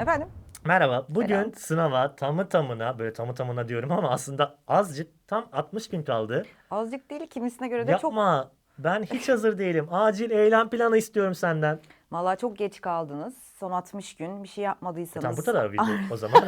Efendim? Merhaba. Bugün Selam. sınava tamı tamına böyle tamı tamına diyorum ama aslında azıcık tam 60 gün kaldı. Azıcık değil kimisine göre de çok Yapma. Ben hiç hazır değilim. Acil eylem planı istiyorum senden. Vallahi çok geç kaldınız. Son 60 gün bir şey yapmadıysanız. Tam bu kadar video o zaman.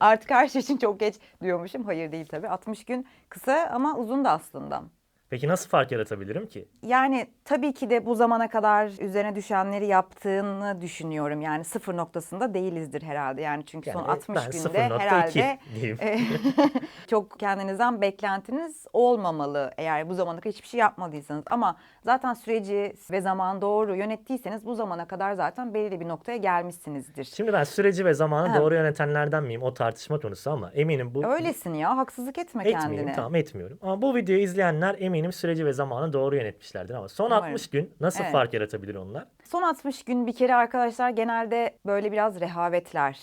Artık her şey için çok geç diyormuşum. Hayır değil tabii. 60 gün kısa ama uzun da aslında. Peki nasıl fark yaratabilirim ki? Yani tabii ki de bu zamana kadar üzerine düşenleri yaptığını düşünüyorum. Yani sıfır noktasında değilizdir herhalde. Yani çünkü son Yani 60 ben günde 0.2 herhalde e, çok kendinizden beklentiniz olmamalı eğer bu zamana kadar hiçbir şey yapmadıysanız. Ama zaten süreci ve zamanı doğru yönettiyseniz bu zamana kadar zaten belirli bir noktaya gelmişsinizdir. Şimdi ben süreci ve zamanı doğru yönetenlerden miyim? O tartışma konusu ama eminim bu Öylesin ya haksızlık etme etmeyeyim kendine. tamam etmiyorum. Ama bu videoyu izleyenler eminim süreci ve zamanı doğru yönetmişlerdir ama son Umarım. 60 gün nasıl Evet. fark yaratabilir onlar? Son 60 gün bir kere arkadaşlar genelde böyle biraz rehavetler,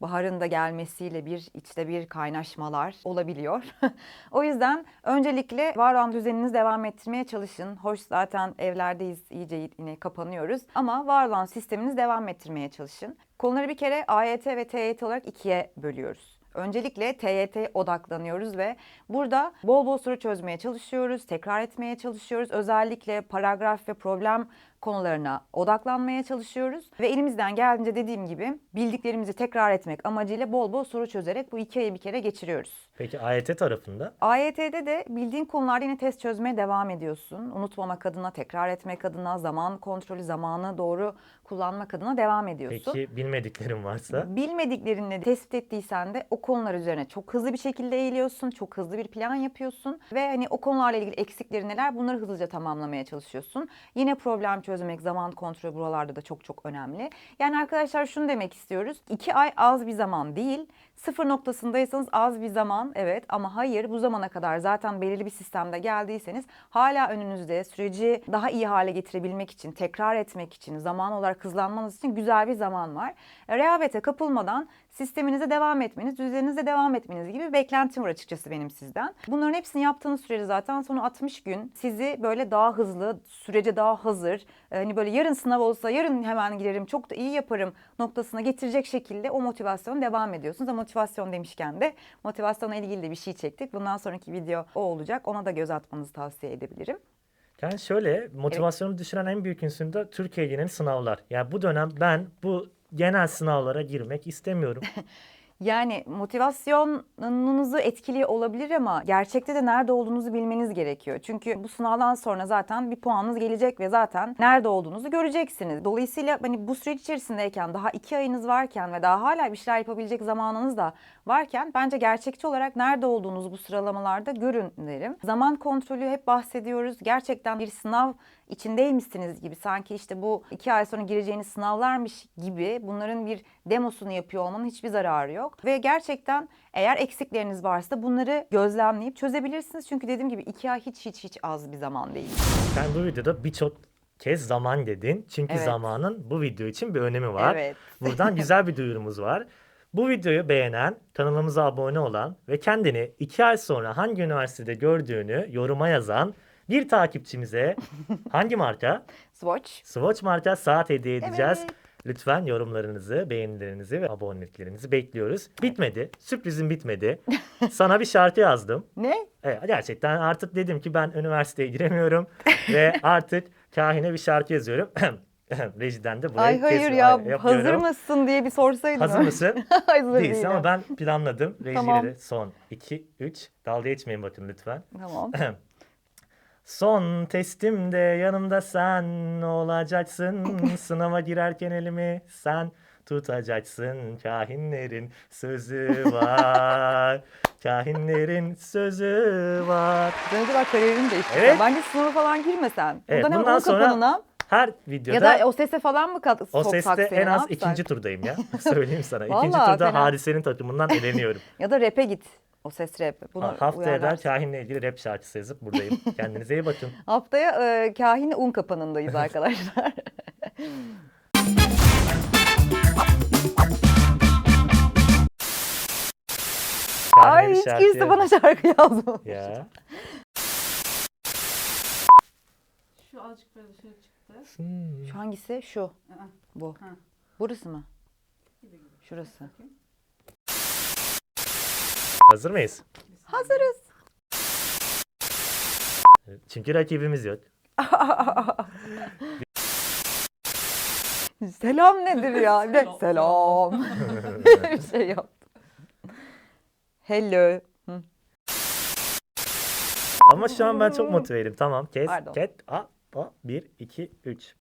baharın da gelmesiyle bir içte bir kaynaşmalar olabiliyor. o yüzden öncelikle var olan düzeninizi devam ettirmeye çalışın. Hoş zaten evlerdeyiz iyice yine kapanıyoruz ama var olan sisteminizi devam ettirmeye çalışın. Konuları bir kere AYT ve TYT olarak ikiye bölüyoruz. Öncelikle TYT odaklanıyoruz ve burada bol bol soru çözmeye çalışıyoruz, tekrar etmeye çalışıyoruz. Özellikle paragraf ve problem konularına odaklanmaya çalışıyoruz. Ve elimizden geldiğince dediğim gibi bildiklerimizi tekrar etmek amacıyla bol bol soru çözerek bu iki ayı bir kere geçiriyoruz. Peki AYT tarafında? AYT'de de bildiğin konularda yine test çözmeye devam ediyorsun. Unutmamak adına, tekrar etmek adına, zaman kontrolü, zamanı doğru kullanmak adına devam ediyorsun. Peki bilmediklerim varsa? Bilmediklerini tespit ettiysen de o konular üzerine çok hızlı bir şekilde eğiliyorsun, çok hızlı bir plan yapıyorsun ve hani o konularla ilgili eksikleri neler bunları hızlıca tamamlamaya çalışıyorsun. Yine problem çözmek, zaman kontrolü buralarda da çok çok önemli. Yani arkadaşlar şunu demek istiyoruz. iki ay az bir zaman değil. Sıfır noktasındaysanız az bir zaman evet ama hayır bu zamana kadar zaten belirli bir sistemde geldiyseniz hala önünüzde süreci daha iyi hale getirebilmek için, tekrar etmek için, zaman olarak hızlanmanız için güzel bir zaman var. Rehavete kapılmadan sisteminize devam etmeniz, düzeninize devam etmeniz gibi bir beklentim var açıkçası benim sizden. Bunların hepsini yaptığınız sürece zaten son 60 gün sizi böyle daha hızlı, sürece daha hazır, hani böyle yarın sınav olsa yarın hemen girerim, çok da iyi yaparım noktasına getirecek şekilde o motivasyona devam ediyorsunuz. Ama motivasyon demişken de motivasyonla ilgili de bir şey çektik. Bundan sonraki video o olacak. Ona da göz atmanızı tavsiye edebilirim. Yani şöyle motivasyonumu düşüren en büyük unsur da Türkiye genel sınavlar. Yani bu dönem ben bu genel sınavlara girmek istemiyorum. Yani motivasyonunuzu etkili olabilir ama gerçekte de nerede olduğunuzu bilmeniz gerekiyor. Çünkü bu sınavdan sonra zaten bir puanınız gelecek ve zaten nerede olduğunuzu göreceksiniz. Dolayısıyla hani bu süreç içerisindeyken daha iki ayınız varken ve daha hala bir şeyler yapabilecek zamanınız da varken bence gerçekçi olarak nerede olduğunuzu bu sıralamalarda görün derim. Zaman kontrolü hep bahsediyoruz. Gerçekten bir sınav içindeymişsiniz gibi sanki işte bu iki ay sonra gireceğiniz sınavlarmış gibi bunların bir demosunu yapıyor olmanın hiçbir zararı yok. Ve gerçekten eğer eksikleriniz varsa bunları gözlemleyip çözebilirsiniz. Çünkü dediğim gibi iki ay hiç hiç hiç az bir zaman değil. Sen bu videoda birçok kez zaman dedin. Çünkü Evet. zamanın bu video için bir önemi var. Evet. Buradan güzel bir duyurumuz var. Bu videoyu beğenen, kanalımıza abone olan ve kendini iki ay sonra hangi üniversitede gördüğünü yoruma yazan bir takipçimize hangi marka? Swatch. Swatch marka saat hediye edeceğiz. Evet. Lütfen yorumlarınızı, beğenilerinizi ve aboneliklerinizi bekliyoruz. Bitmedi. Sürprizim bitmedi. Sana bir şarkı yazdım. Ne? Evet, gerçekten artık dedim ki ben üniversiteye giremiyorum ve artık kahine bir şarkı yazıyorum. Rejiden de buraya Ay hayır kes- ya yapıyorum. hazır mısın diye bir sorsaydın. Hazır mısın? hazır Değilsin değilim. ama ben planladım. Rejileri Tamam. son 2 3 dalga geçmeyin bakın lütfen. Tamam. Son testimde yanımda sen olacaksın. Sınava girerken elimi sen tutacaksın. Kahinlerin sözü var. Kahinlerin sözü var. Az önce bak kariyerini değiştirdin. Evet. Bence sınava falan girmesen. Evet, bundan onun sonra kapanına Her ya videoda da o sese falan mı kat o seste en az ikinci turdayım ya. Söyleyeyim sana. Vallahi ikinci turda fena. hadisenin takımından eleniyorum. Ya da rap'e git. O ses rap. Bunu Haftaya da kahinle ilgili rap şarkısı yazıp buradayım. Kendinize iyi bakın. Haftaya e, kahin un kapanındayız arkadaşlar. Ay hiç şarkı kimse bana şarkı yazmamış. Ya. Şu azıcık böyle dışarı çıktı. Hmm. Şu hangisi? Şu. Bu. Ha. Burası mı? Şurası. Bakayım. Hazır mıyız? Hazırız. Çünkü rakibimiz yok. Selam nedir ya? Bir de Selam. bir şey yaptım. Hello. Hı. Ama şu an ben çok motiveyim. Tamam kes. Pardon. Ket. A, a, 1, 2, 3.